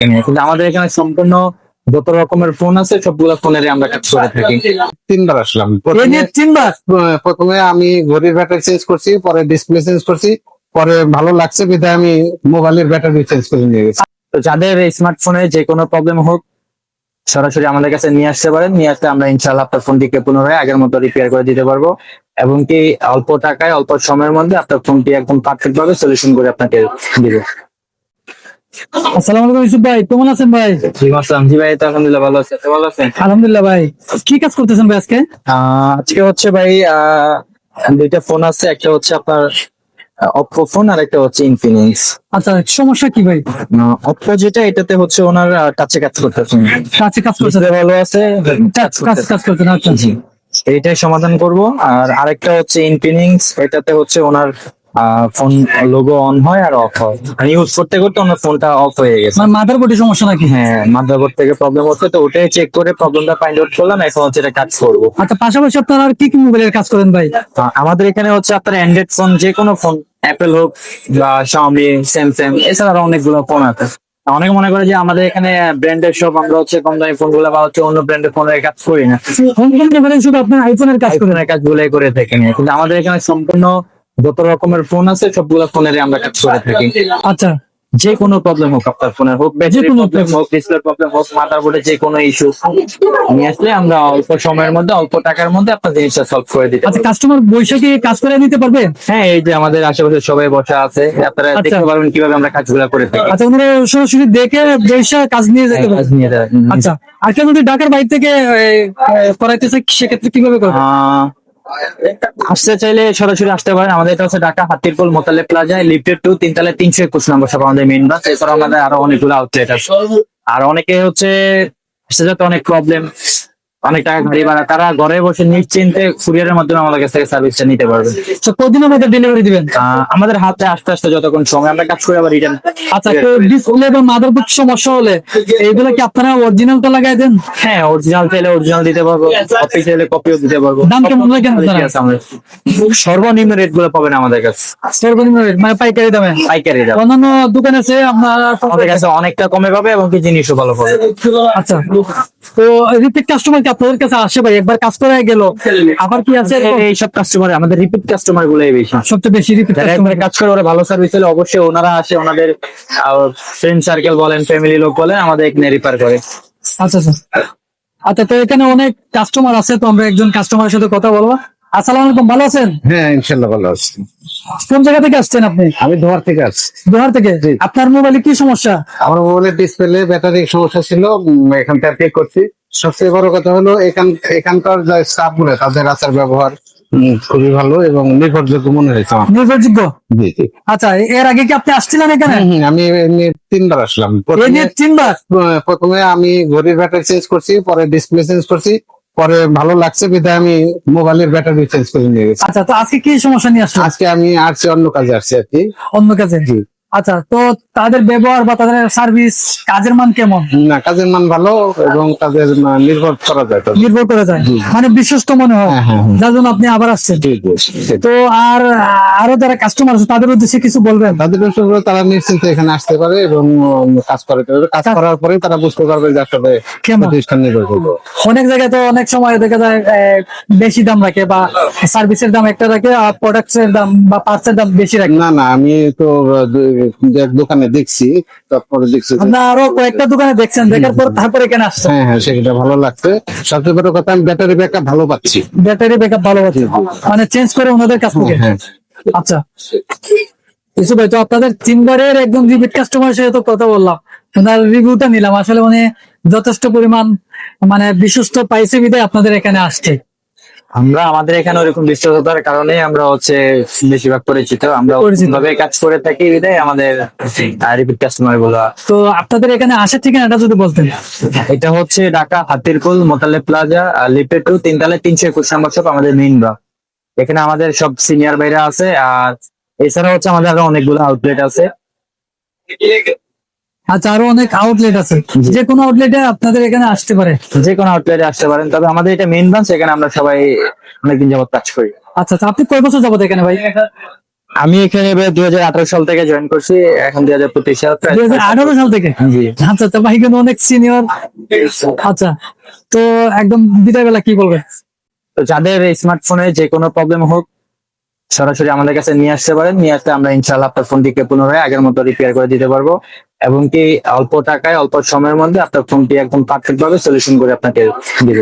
কিন্তু আমাদের এখানে সম্পূর্ণ যত রকমের ফোন আছে সবগুলো ফোনের আমরা কাজ করে থাকি। তিনবার আসলাম। তিনবার? প্রথমে আমি ঘড়ির ব্যাটারি চেঞ্জ করছি পরে ডিসপ্লে চেঞ্জ করছি পরে ভালো লাগছে বিধায় আমি মোবাইলের ব্যাটারি চেঞ্জ করে নিয়ে গেছি। তো যাদের স্মার্টফোনে যে কোনো প্রবলেম হোক সরাসরি আমাদের কাছে নিয়ে আসতে পারেন। নিয়ে আসলে আমরা ইনশাল্লাহ আপনার ফোনটিকে পুনরায় আগের মতো রিপেয়ার করে দিতে পারব। এবং কি অল্প টাকায় অল্প সময়ের মধ্যে আপনার ফোনটি একদম পারফেক্ট ভাবে সলিউশন করে আপনাকে দিব। আসসালামু আলাইকুম ইউসুফ ভাই কেমন আছেন ভাই? জি আসসালাম। জি ভাই আলহামদুলিল্লাহ ভালো আছে। ভালো আছেন? আলহামদুলিল্লাহ ভাই কি কাজ করতেছেন ভাই আজকে? আজকে হচ্ছে ভাই দুইটা ফোন আছে একটা হচ্ছে আপনার অপো ফোন আর একটা হচ্ছে ইনফিনিক্স আচ্ছা সমস্যা কি ভাই? অপো যেটা এটাতে হচ্ছে ওনার টাচে কাজ করতেছেন। কাজ ভালো আছে? কাজ কাজ কাজ করছেন আচ্ছা। জি এইটাই সমাধান করব। আর আরেকটা হচ্ছে ইনফিনিক্স এটাতে হচ্ছে ওনার ফোন লোগো অন হয় আর অফ হয়। মানে ইউজ করতে করতে ওনার ফোনটা অফ হয়ে গেছে। মানে মাথার বডি সমস্যা নাকি? হ্যাঁ মাদারবোর্ড থেকে প্রবলেম হচ্ছে তো ওটাই চেক করে প্রবলেমটা ফাইন্ড আউট করলাম এখন হচ্ছে এটা কাজ করব। আচ্ছা পাশাপাশি আপনারা আর কি কি মোবাইলের কাজ করেন ভাই? আমাদের এখানে হচ্ছে আপনার অ্যান্ড্রয়েড ফোন যে কোনো ফোন অ্যাপেল হোক বা শাওমি স্যামসাং এছাড়া আরও অনেকগুলো ফোন আছে। অনেকে মনে করে যে আমাদের এখানে ব্র্যান্ডের সব আমরা হচ্ছে কম দামি ফোনগুলো বা হচ্ছে অন্য ব্র্যান্ডের ফোনের কাজ করি না। কোম্পানি শুধু আপনার আইফোনের কাজ আইফোনের কাজগুলোই করে থাকি না কিন্তু আমাদের এখানে সম্পূর্ণ যত রকমের ফোন আছে সবগুলো ফোনের আমরা কাজ করে থাকি। আচ্ছা। যে কোনো প্রবলেম হোক আপনার ফোনের হোক ব্যাটারি কোনো প্রবলেম হোক ডিসপ্লে প্রবলেম হোক মাদারবোর্ডে যে কোনো ইস্যু নিয়ে আসলে আমরা অল্প সময়ের মধ্যে অল্প টাকার মধ্যে আপনার জিনিসটা সলভ করে দিতে আচ্ছা। কাস্টমার বৈশাখী কাজ করে নিতে পারবে? হ্যাঁ এই যে আমাদের আশেপাশে সবাই বসা আছে আপনারা আচ্ছা। দেখতে পারবেন কীভাবে আমরা কাজগুলো করে থাকি। আচ্ছা ওনারা সরাসরি দেখে বৈশাখ কাজ নিয়ে যেতে কাজ নিয়ে আচ্ছা আর কেউ যদি ঢাকার বাইরে থেকে করাইতে চাই সেক্ষেত্রে কীভাবে করবে? আসতে চাইলে সরাসরি আসতে পারেন। আমাদের এটা হচ্ছে ঢাকা হাতিরপুল মোতালে প্লাজায় লিফটেড টু তিনতলা তিনশো একুশ নম্বর সব আমাদের মেন বাস এছাড়া আমাদের আরও অনেকগুলো আউটলেট আছে। আর অনেকে হচ্ছে আসতে অনেক প্রবলেম অনেক টাকা গাড়ি ভাড়া তারা ঘরে বসে নিশ্চিন্তে কুরিয়ারের মাধ্যমে আমাদের কাছ থেকে সার্ভিসটা নিতে পারবে। তো কদিনের মধ্যে ডেলিভারি দিবেন? আমাদের হাতে আস্তে আস্তে যতক্ষণ সময় আমরা কাজ করে আবার রিটার্ন আচ্ছা ডিসপ্লে বা মাদারবোর্ড সমস্যা হলে এইগুলো কি আপনারা অরিজিনালটা লাগাই দেন? হ্যাঁ অরিজিনাল চাইলে অরিজিনাল দিতে পারব কপি চাইলে কপিও দিতে পারব। দাম কেমন আমাদের। সর্বনিম্ন রেটগুলো পাবেন আমাদের কাছে। সর্বনিম্ন rate, মানে পাইকারি দামে? পাইকারি দাম। অন্যান্য দোকানে আছে আপনার আমাদের কাছে অনেকটা কমে পাবে এবং কি জিনিসও ভালো পাবে। আচ্ছা। তো রিপিট কাস্টমার কি আপনাদের কাছে আসে ভাই একবার কাজ করে গেল। আবার কি আছে এই সব কাস্টমার আমাদের রিপিট কাস্টমার গুলোই বেশি। সবচেয়ে বেশি রিপিট কাস্টমার কাজ করে ওরা ভালো সার্ভিস হলে অবশ্যই ওনারা আসে ওনাদের ফ্রেন্ড সার্কেল বলেন ফ্যামিলি লোক বলেন আমাদের এখানে রিপার করে। আচ্ছা আচ্ছা। আচ্ছা তো এখানে অনেক কাস্টমার আছে তো আমরা একজন কাস্টমারের সাথে কথা বলব। আসসালামু আলাইকুম ভালো আছেন? হ্যাঁ ইনশাল্লাহ ভালো আছি। কোন জায়গা থেকে আসছেন আপনি? আমি ধোয়ার থেকে আসছি। দোহার থেকে? আপনার মোবাইলে কি সমস্যা? আমার মোবাইলের ডিসপ্লে ব্যাটারি সমস্যা ছিল এখান থেকে ঠিক করছি। সবচেয়ে বড় কথা হলো এখান এখানকার যে স্টাফগুলো তাদের আচার ব্যবহার খুবই ভালো এবং নির্ভরযোগ্য মনে হয়েছে আমার। নির্ভরযোগ্য? জি জি। আচ্ছা এর আগে কি আপনি আসছিলেন এখানে? আমি তিনবার আসলাম। তিনবার? প্রথমে আমি ঘড়ির ব্যাটারি চেঞ্জ করছি পরে ডিসপ্লে চেঞ্জ করছি। পরে ভালো লাগছে বিধায় আমি মোবাইলের ব্যাটারি চেঞ্জ করে নিয়ে গেছি। আচ্ছা তো আজকে কি সমস্যা নিয়ে আসছো আজকে আমি আসছি অন্য কাজে আসছি আর কি। অন্য কাজে? জি। আচ্ছা তো তাদের ব্যবহার বা তাদের সার্ভিস কাজের মান কেমন? না কাজের মান ভালো এবং তাদের নির্ভর করা যায় নির্ভর করে যায়। মানে বিশ্বস্ত মনে হয়। হ্যাঁ, হ্যাঁ। যার জন্য আপনি আবার আসছেন। তো আর আরও যারা কাস্টমার আছে তাদের উদ্দেশ্যে কিছু বলবেন? তাদের উদ্দেশ্যে তারা নিশ্চিন্তে এখানে আসতে পারে এবং কাজ করে কাজ করার পরে তারা বুঝতে পারবে যে আসলে? প্রতিষ্ঠান নির্ভরযোগ্য অনেক জায়গায় তো অনেক সময় দেখা যায় বেশি দাম রাখে বা সার্ভিসের দাম একটা রাখে আর প্রোডাক্টস এর দাম বা পার্টস এর দাম বেশি রাখে। না না আমি তো এক দোকানে দেখছি তারপরে দেখছি যে- আরও কয়েকটা দোকানে দেখছেন দেখার পর তারপরে এখানে আসছেন? হ্যাঁ হ্যাঁ সেটা ভালো লাগছে। সবচেয়ে বড় কথা আমি ব্যাটারি ব্যাকআপ ভালো পাচ্ছি। ব্যাটারি ব্যাকআপ ভালো পাচ্ছি। মানে চেঞ্জ করে ওনাদের কাছ থেকে? হ্যাঁ। আচ্ছা। ইসু ভাই তো আপনাদের তিনবারের একদম রিপিট কাস্টমার সাথে তো কথা বললাম। ওনার রিভিউটা নিলাম। আসলে উনি যথেষ্ট পরিমাণ মানে বিশ্বস্ত পাইছে বিদায় আপনাদের এখানে আসছে। আমরা আমাদের এখানে ওরকম বিশ্বস্ততার কারণে আমরা হচ্ছে বেশিরভাগ পরিচিত। আমরা। ভাবে কাজ করে থাকি বিধায় আমাদের রিপিট কাস্টমারগুলো। তো আপনাদের এখানে আসার ঠিকানাটা যদি বলতেন। এটা হচ্ছে ঢাকা হাতিরপুল মোতালে প্লাজা লিপে টু তিনতলায় তিনশো একুশ নম্বর শপ আমাদের মেইন ব্লক এখানে আমাদের সব সিনিয়র ভাইরা আছে আর এছাড়া হচ্ছে আমাদের আরও অনেকগুলো আউটলেট আছে। আচ্ছা আরও অনেক আউটলেট আছে। যে কোনো আউটলেটে আপনাদের এখানে আসতে পারে। যে কোনো আউটলেটে আসতে পারেন তবে আমাদের এটা মেইন ব্রাঞ্চ এখানে আমরা সবাই অনেকদিন যাবত কাজ করি। আচ্ছা আচ্ছা আপনি কয় বছর যাবত এখানে ভাই? আমি এখানে দুই হাজার আঠারো সাল থেকে জয়েন করছি এখন দুই হাজার পঁচিশ সাল দুই হাজার আঠারো সাল থেকে? আচ্ছা আচ্ছা ভাই কিন্তু অনেক সিনিয়র আচ্ছা তো একদম বিদায় বেলা কি বলবেন? তো যাদের স্মার্টফোনে যে কোনো প্রবলেম হোক সরাসরি আমাদের কাছে নিয়ে আসতে পারেন। নিয়ে আসতে আমরা ইনশাল্লাহ আপনার ফোনটিকে পুনরায় আগের মতো রিপেয়ার করে দিতে পারব। এবং কি অল্প টাকায়, অল্প সময়ের মধ্যে আপনার ফোনটি একদম পারফেক্ট ভাবে সলিউশন করে আপনাকে দিব।